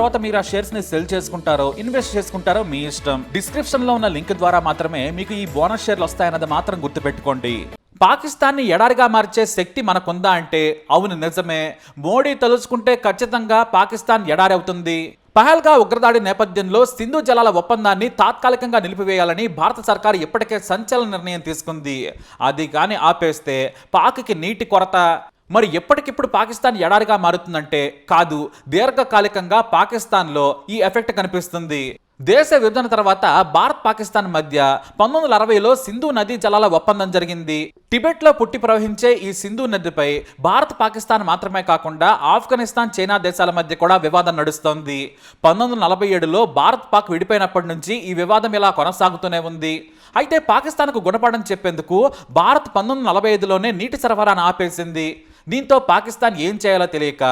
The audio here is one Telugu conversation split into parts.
తర్వాత మీరు ఆ షేర్స్ని సెల్ చేసుకుంటారో ఇన్వెస్ట్ చేసుకుంటారో మీ ఇష్టం. డిస్క్రిప్షన్లో ఉన్న లింక్ ద్వారా మాత్రమే మీకు ఈ బోనస్ షేర్లు వస్తాయన్నది మాత్రం గుర్తుపెట్టుకోండి. పాకిస్తాన్ని ఎడారిగా మార్చే శక్తి మనకుందా అంటే అవును నిజమే. మోడీ తలుచుకుంటే ఖచ్చితంగా పాకిస్తాన్ ఎడారి అవుతుంది. పహల్గా ఉగ్రదాడి నేపథ్యంలో సింధు జలాల ఒప్పందాన్ని తాత్కాలికంగా నిలిపివేయాలని భారత సర్కార్ ఇప్పటికే సంచలన నిర్ణయం తీసుకుంది. అది కానీ ఆపేస్తే పాక్కి నీటి కొరత. మరి ఎప్పటికిప్పుడు పాకిస్తాన్ ఎడారిగా మారుతుందంటే కాదు దీర్ఘకాలికంగా పాకిస్తాన్లో ఈ ఎఫెక్ట్ కనిపిస్తుంది. దేశ విభజన తర్వాత భారత్ పాకిస్తాన్ మధ్య పంతొమ్మిది వందల అరవైలో సింధు నదీ జలాల ఒప్పందం జరిగింది. టిబెట్లో పుట్టి ప్రవహించే ఈ సింధు నదిపై భారత్ పాకిస్తాన్ మాత్రమే కాకుండా ఆఫ్ఘనిస్తాన్ చైనా దేశాల మధ్య కూడా వివాదం నడుస్తోంది. పంతొమ్మిది వందల నలభై ఏడులో భారత్ పాక్ విడిపోయినప్పటి నుంచి ఈ వివాదం ఇలా కొనసాగుతూనే ఉంది. అయితే పాకిస్తాన్కు గుణపాఠం చెప్పేందుకు భారత్ పంతొమ్మిది వందల నలభై ఐదులోనే నీటి సరఫరాను ఆపేసింది. దీంతో పాకిస్తాన్ ఏం చేయాలో తెలియక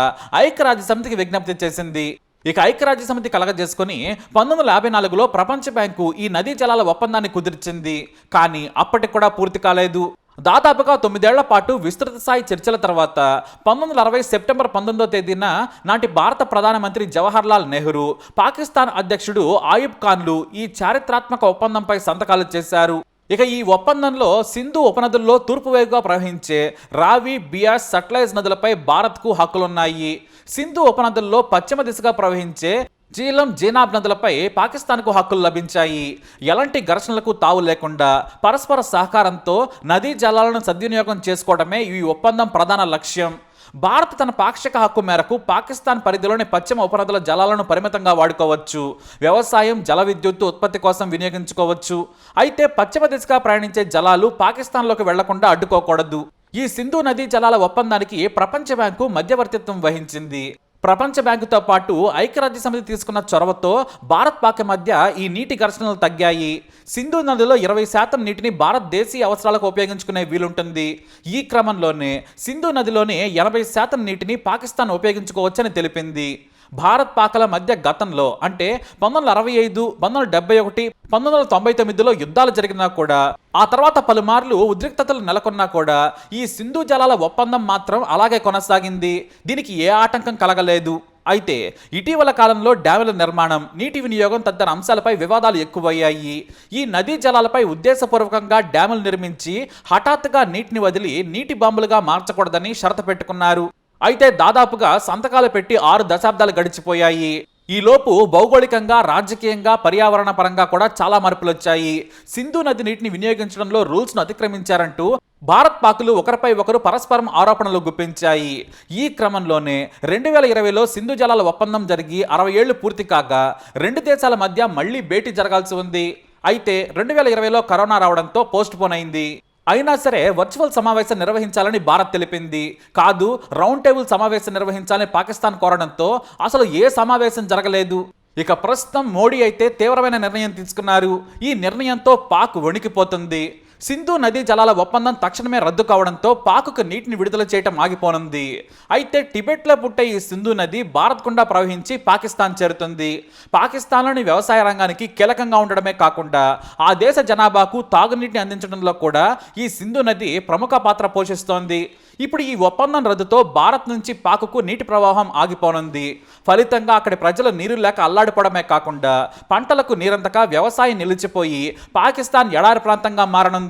ఐక్యరాజ్య సమితికి విజ్ఞప్తి చేసింది. ఇక ఐక్యరాజ్య సమితి కలగజేసుకుని పంతొమ్మిది వందల యాభై నాలుగులో ప్రపంచ బ్యాంకు ఈ నదీ జలాల ఒప్పందాన్ని కుదిర్చింది. కానీ అప్పటికి కూడా పూర్తి కాలేదు. దాదాపుగా తొమ్మిదేళ్ళ పాటు విస్తృత స్థాయి చర్చల తర్వాత పంతొమ్మిది వందల అరవై సెప్టెంబర్ పంతొమ్మిదో తేదీన నాటి భారత ప్రధానమంత్రి జవహర్లాల్ నెహ్రూ పాకిస్తాన్ అధ్యక్షుడు ఆయుబ్ ఖాన్లు ఈ చారిత్రాత్మక ఒప్పందంపై సంతకాలు చేశారు. ఇక ఈ ఒప్పందంలో సింధు ఉపనదుల్లో తూర్పు వైపుగా ప్రవహించే రావి బియాస్ సట్లైజ్ నదులపై భారత్కు హక్కులున్నాయి. సింధు ఉపనదుల్లో పశ్చిమ దిశగా ప్రవహించే జీలం జీనాబ్ నదులపై పాకిస్తాన్కు హక్కులు లభించాయి. ఎలాంటి ఘర్షణలకు తావు లేకుండా పరస్పర సహకారంతో నదీ జలాలను సద్వినియోగం చేసుకోవడమే ఈ ఒప్పందం ప్రధాన లక్ష్యం. భారత్ తన పాక్షిక హక్కు మేరకు పాకిస్తాన్ పరిధిలోని పశ్చిమ ఉపనదుల జలాలను పరిమితంగా వాడుకోవచ్చు. వ్యవసాయం జల విద్యుత్తు ఉత్పత్తి కోసం వినియోగించుకోవచ్చు. అయితే పశ్చిమ దిశగా ప్రయాణించే జలాలు పాకిస్తాన్లోకి వెళ్ళకుండా అడ్డుకోకూడదు. ఈ సింధు నదీ జలాల ఒప్పందానికి ప్రపంచ బ్యాంకు మధ్యవర్తిత్వం వహించింది. ప్రపంచ బ్యాంకుతో పాటు ఐక్యరాజ్య సమితి తీసుకున్న చొరవతో భారత్ పాక్ మధ్య ఈ నీటి ఘర్షణలు తగ్గాయి. సింధు నదిలో ఇరవై శాతం నీటిని భారత్ దేశీయ అవసరాలకు ఉపయోగించుకునే వీలుంటుంది. ఈ క్రమంలోనే సింధు నదిలోని ఎనభై శాతం నీటిని పాకిస్తాన్ ఉపయోగించుకోవచ్చని తెలిపింది. భారత్ పాకల మధ్య గతంలో అంటే పంతొమ్మిది వందల అరవై ఐదు పంతొమ్మిది వందల డెబ్బై ఒకటి పంతొమ్మిది వందల తొంభై తొమ్మిదిలో యుద్ధాలు జరిగినా కూడా ఆ తర్వాత పలుమార్లు ఉద్రిక్తతలు నెలకొన్నా కూడా ఈ సింధు జలాల ఒప్పందం మాత్రం అలాగే కొనసాగింది. దీనికి ఏ ఆటంకం కలగలేదు. అయితే ఇటీవల కాలంలో డ్యాముల నిర్మాణం నీటి వినియోగం తదితర అంశాలపై వివాదాలు ఎక్కువయ్యాయి. ఈ నదీ జలాలపై ఉద్దేశపూర్వకంగా డ్యాములు నిర్మించి హఠాత్తుగా నీటిని వదిలి నీటి బాంబులుగా మార్చకూడదని షరతు పెట్టుకున్నారు. అయితే దాదాపుగా సంతకాలు పెట్టి ఆరు దశాబ్దాలు గడిచిపోయాయి. ఈలోపు భౌగోళికంగా రాజకీయంగా పర్యావరణ పరంగా కూడా చాలా మార్పులు వచ్చాయి. సింధు నది నీటిని వినియోగించడంలో రూల్స్ను అతిక్రమించారంటూ భారత్ పాకులు ఒకరిపై ఒకరు పరస్పరం ఆరోపణలు గుప్పించాయి. ఈ క్రమంలోనే రెండు వేల ఇరవైలో సింధు జలాల ఒప్పందం జరిగి అరవై ఏళ్ళు పూర్తి కాగా రెండు దేశాల మధ్య మళ్ళీ భేటీ జరగాల్సి ఉంది. అయితే రెండు వేల ఇరవైలో కరోనా రావడంతో పోస్ట్ పోన్ అయింది. అయినా సరే వర్చువల్ సమావేశం నిర్వహించాలని భారత్ తెలిపింది. కాదు రౌండ్ టేబుల్ సమావేశం నిర్వహించాలని పాకిస్తాన్ కోరడంతో అసలు ఏ సమావేశం జరగలేదు. ఇక ప్రస్తుతం మోడీ అయితే తీవ్రమైన నిర్ణయం తీసుకున్నారు. ఈ నిర్ణయంతో పాక్ వణికిపోతుంది. సింధు నదీ జలాల ఒప్పందం తక్షణమే రద్దు కావడంతో పాకుకు నీటిని విడుదల చేయటం ఆగిపోనుంది. అయితే టిబెట్లో పుట్టే ఈ సింధు నది భారత్ గుండా ప్రవహించి పాకిస్తాన్ చేరుతుంది. పాకిస్తాన్లోని వ్యవసాయ రంగానికి కీలకంగా ఉండడమే కాకుండా ఆ దేశ జనాభాకు తాగునీటిని అందించడంలో కూడా ఈ సింధు నది ప్రముఖ పాత్ర పోషిస్తోంది. ఇప్పుడు ఈ ఒప్పందం రద్దుతో భారత్ నుంచి పాకుకు నీటి ప్రవాహం ఆగిపోనుంది. ఫలితంగా అక్కడి ప్రజలు నీరు లేక అల్లాడిపోవడమే కాకుండా పంటలకు నీరంతక వ్యవసాయం నిలిచిపోయి పాకిస్తాన్ ఎడారి ప్రాంతంగా మారనుంది.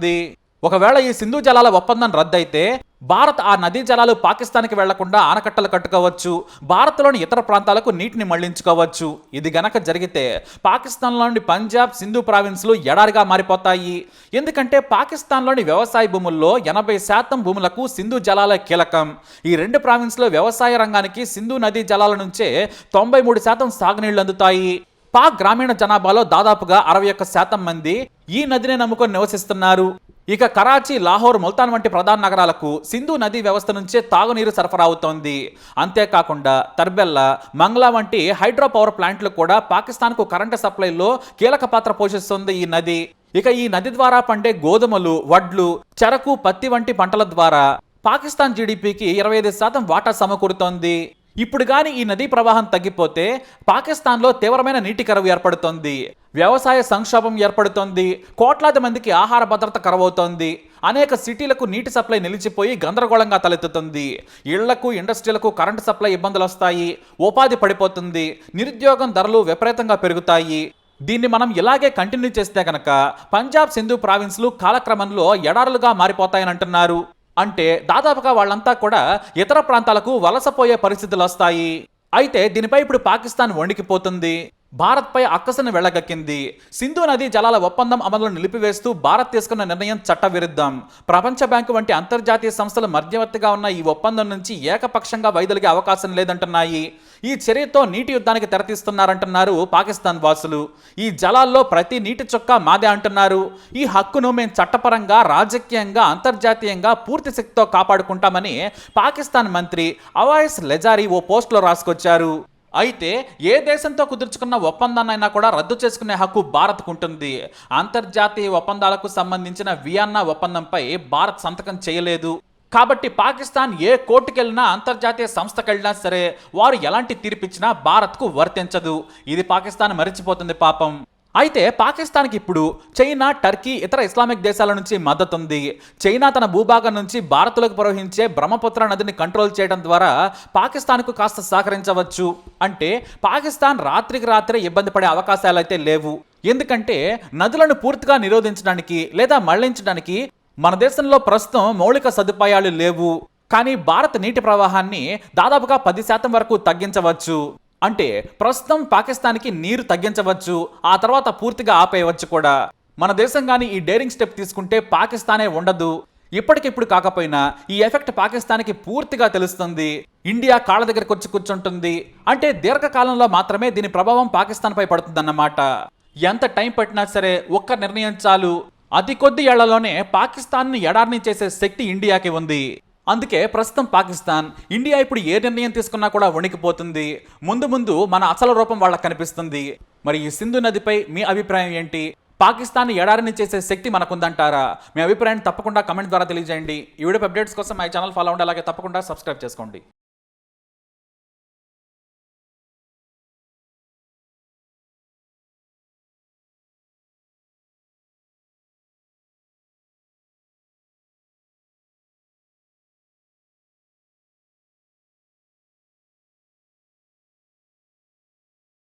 ఒకవేళ ఈ సింధు జలాల ఒప్పందం రద్దయితే భారత్ ఆ నదీ జలాలు పాకిస్తాన్కి వెళ్ళకుండా ఆనకట్టలు కట్టుకోవచ్చు. భారత్లోని ఇతర ప్రాంతాలకు నీటిని మళ్ళించుకోవచ్చు. ఇది గనక జరిగితే పాకిస్తాన్లోని పంజాబ్ సింధు ప్రావిన్స్లు ఎడారిగా మారిపోతాయి. ఎందుకంటే పాకిస్తాన్లోని వ్యవసాయ భూముల్లో ఎనభై శాతం భూములకు సింధు జలాల కీలకం. ఈ రెండు ప్రావిన్స్లో వ్యవసాయ రంగానికి సింధు నదీ జలాల నుంచే తొంభై మూడు శాతం సాగునీళ్ళు అందుతాయి. పాక్ గ్రామీణ జనాభాలో దాదాపుగా అరవై ఒక్క శాతం మంది ఈ నదిని నమ్ముకొని నివసిస్తున్నారు. ఇక కరాచీ లాహోర్ ముల్తాన్ వంటి ప్రధాన నగరాలకు సింధు నదీ వ్యవస్థ నుంచే తాగునీరు సరఫరా అవుతోంది. అంతేకాకుండా తర్బెల్లా మంగ్లా వంటి హైడ్రో పవర్ ప్లాంట్లు కూడా పాకిస్తాన్కు కరెంటు సప్లైలో కీలక పాత్ర పోషిస్తుంది ఈ నది. ఇక ఈ నది ద్వారా పండే గోధుమలు వడ్లు చెరకు పత్తి వంటి పంటల ద్వారా పాకిస్తాన్ జీడిపికి ఇరవై ఐదు శాతం వాటా సమకూరుతోంది. ఇప్పుడు కానీ ఈ నదీ ప్రవాహం తగ్గిపోతే పాకిస్తాన్లో తీవ్రమైన నీటి కరువు ఏర్పడుతోంది వ్యవసాయ సంక్షోభం ఏర్పడుతోంది కోట్లాది మందికి ఆహార భద్రత కరవవుతోంది అనేక సిటీలకు నీటి సప్లై నిలిచిపోయి గందరగోళంగా తలెత్తుతుంది. ఇళ్ళకు ఇండస్ట్రీలకు కరెంటు సప్లై ఇబ్బందులు వస్తాయి ఉపాధి పడిపోతుంది నిరుద్యోగం ధరలు విపరీతంగా పెరుగుతాయి. దీన్ని మనం ఇలాగే కంటిన్యూ చేస్తే కనుక పంజాబ్ సింధు ప్రావిన్స్లు కాలక్రమంలో ఎడారులుగా మారిపోతాయని అంటున్నారు అంటే దాదాపుగా వాళ్ళంతా కూడా ఇతర ప్రాంతాలకు వలసపోయే పరిస్థితులు వస్తాయి. అయితే దీనిపై ఇప్పుడు పాకిస్తాన్ వణికిపోతుంది. భారత్పై అక్కసను వెళ్ళగక్కింది సింధు నదీ జలాల ఒప్పందం అమలును నిలిపివేస్తూ భారత్ తీసుకున్న నిర్ణయం చట్టవిరుద్ధం. ప్రపంచ బ్యాంకు వంటి అంతర్జాతీయ సంస్థలు మధ్యవర్తిగా ఉన్న ఈ ఒప్పందం నుంచి ఏకపక్షంగా వైదొలిగే అవకాశం లేదంటున్నాయి. ఈ చర్యతో నీటి యుద్ధానికి తెరతీస్తున్నారంటున్నారు పాకిస్తాన్ వాసులు. ఈ జలాల్లో ప్రతి నీటి చుక్క మాదే అంటున్నారు. ఈ హక్కును మేము చట్టపరంగా రాజకీయంగా అంతర్జాతీయంగా పూర్తి శక్తితో కాపాడుకుంటామని పాకిస్తాన్ మంత్రి అవాయిస్ లెజారీ ఓ పోస్టులో రాసుకొచ్చారు. అయితే ఏ దేశంతో కుదుర్చుకున్న ఒప్పందాన్నైనా కూడా రద్దు చేసుకునే హక్కు భారత్కు ఉంటుంది అంతర్జాతీయ ఒప్పందాలకు సంబంధించిన వియన్నా ఒప్పందంపై భారత్ సంతకం చేయలేదు. కాబట్టి పాకిస్తాన్ ఏ కోర్టుకెళ్ళినా అంతర్జాతీయ సంస్థకెళ్ళినా సరే వారు ఎలాంటి తీర్పిచ్చినా భారత్కు వర్తించదు. ఇది పాకిస్తాన్ మరిచిపోతుంది పాపం. అయితే పాకిస్తాన్కి ఇప్పుడు చైనా టర్కీ ఇతర ఇస్లామిక్ దేశాల నుంచి మద్దతు ఉంది చైనా తన భూభాగం నుంచి భారత్లోకి ప్రవహించే బ్రహ్మపుత్ర నదిని కంట్రోల్ చేయడం ద్వారా పాకిస్తాన్కు కాస్త సహకరించవచ్చు. అంటే పాకిస్తాన్ రాత్రికి రాత్రే ఇబ్బంది పడే అవకాశాలు అయితే లేవు. ఎందుకంటే నదులను పూర్తిగా నిరోధించడానికి లేదా మళ్ళించడానికి మన దేశంలో ప్రస్తుతం మౌలిక సదుపాయాలు లేవు. కానీ భారత్ నీటి ప్రవాహాన్ని దాదాపుగా పది శాతం వరకు తగ్గించవచ్చు. అంటే ప్రస్తుతం పాకిస్తాన్కి నీరు తగ్గించవచ్చు ఆ తర్వాత పూర్తిగా ఆపేయవచ్చు కూడా. మన దేశం కానీ ఈ డేరింగ్ స్టెప్ తీసుకుంటే పాకిస్తానే ఉండదు. ఇప్పటికిప్పుడు కాకపోయినా ఈ ఎఫెక్ట్ పాకిస్తాన్కి పూర్తిగా తెలుస్తుంది. ఇండియా కాళ్ళ దగ్గరకు వచ్చి కూర్చుంటుంది. అంటే దీర్ఘకాలంలో మాత్రమే దీని ప్రభావం పాకిస్తాన్పై పడుతుందన్నమాట. ఎంత టైం పట్టినా సరే ఒక్క నిర్ణయం చాలు. అతి కొద్ది ఏళ్ళలోనే పాకిస్తాన్ను ఎడార్ని చేసే శక్తి ఇండియాకి ఉంది. అందుకే ప్రస్తుతం పాకిస్తాన్ ఇండియా ఇప్పుడు ఏ నిర్ణయం తీసుకున్నా కూడా వణికిపోతుంది. ముందు ముందు మన అసలు రూపం వాళ్ళకి కనిపిస్తుంది. మరి ఈ సింధు నదిపై మీ అభిప్రాయం ఏంటి? పాకిస్తాన్ ఎడారిని చేసే శక్తి మనకుందంటారా? మీ అభిప్రాయాన్ని తప్పకుండా కమెంట్ ద్వారా తెలియజేయండి. ఈ వీడియో అప్డేట్స్ కోసం మా ఛానల్ ఫాలో అవ్వండి. అలాగే తప్పకుండా సబ్స్క్రైబ్ చేసుకోండి.